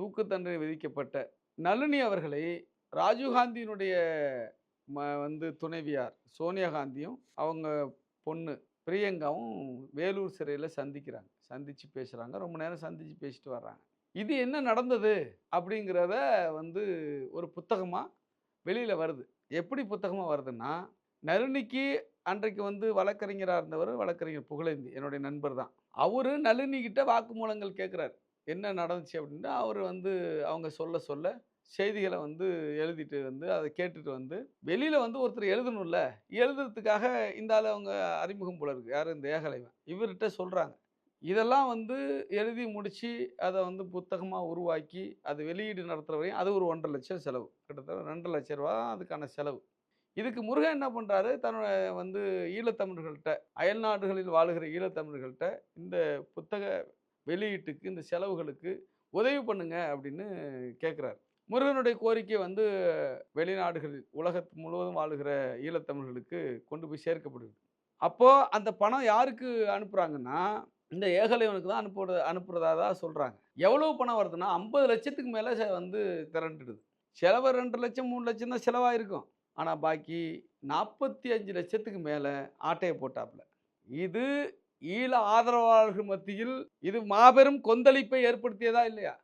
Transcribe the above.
தூக்கு தண்டனை விதிக்கப்பட்ட நளினி அவர்களை ராஜீவ்காந்தியினுடைய ம. வந்து துணைவியார் சோனியா காந்தியும் அவங்க பொண்ணு பிரியங்காவும் வேலூர் சிறையில் சந்திக்கிறாங்க. சந்தித்து பேசுகிறாங்க ரொம்ப நேரம் சந்தித்து பேசிட்டு வர்றாங்க. இது என்ன நடந்தது? அப்படிங்கிறத வந்து ஒரு புத்தகமாக வெளியில் வருது. எப்படி புத்தகமாக வருதுன்னா நளினிக்கு அன்றைக்கு வந்து வழக்கறிஞராக இருந்தவர் வழக்கறிஞர் புகழேந்தி என்னுடைய நண்பர் தான். அவரு நளினி கிட்ட வாக்குமூலங்கள் கேட்குறாரு என்ன நடந்துச்சு அப்படின்னா அவர் வந்து அவங்க சொல்ல சொல்ல செய்திகளை வந்து எழுதிட்டு வந்து அதை கேட்டுட்டு வந்து வெளியில் வந்து ஒருத்தர் எழுதணும்ல எழுதுறதுக்காக இந்த ஆள் அவங்க அறிமுகம் போல இருக்கு. யார்? இந்த ஏகலைவன். இவர்கிட்ட சொல்கிறாங்க இதெல்லாம் வந்து எழுதி முடித்து அதை வந்து புத்தகமாக உருவாக்கி அது வெளியீடு நடத்துகிற வரையும் அது ஒரு ஒன்றரை லட்சம் செலவு. கிட்டத்தட்ட ரெண்டரை லட்ச ரூபா அதுக்கான செலவு. இதுக்கு முருகன் என்ன பண்ணுறாரு தன்னோட வந்து ஈழத்தமிழர்கள்ட்ட அயல் நாடுகளில் வாழுகிற ஈழத்தமிழர்கள்ட்ட இந்த புத்தக வெளியீட்டுக்கு இந்த செலவுகளுக்கு உதவி பண்ணுங்க அப்படின்னு கேட்குறாரு. முருகனுடைய கோரிக்கை வந்து வெளிநாடுகளில் உலகத்து முழுவதும் வாழுகிற ஈழத்தமிழர்களுக்கு கொண்டு போய் சேர்க்கப்படுது. அப்போது அந்த பணம் யாருக்கு அனுப்புகிறாங்கன்னா இந்த ஏகலைவனுக்கு தான் அனுப்புறது அனுப்புறதா தான் சொல்கிறாங்க எவ்வளோ பணம் வருதுன்னா ஐம்பது லட்சத்துக்கு மேலே வந்து திரண்டுடுது. செலவு ரெண்டு லட்சம் மூணு லட்சம் தான் செலவாயிருக்கும். ஆனால் பாக்கி நாற்பத்தி அஞ்சு லட்சத்துக்கு மேலே ஆட்டையை போட்டாப்புல. இது ஈழ ஆதரவாளர்கள் மத்தியில் இது மாபெரும் கொந்தளிப்பை ஏற்படுத்தியதா இல்லையா?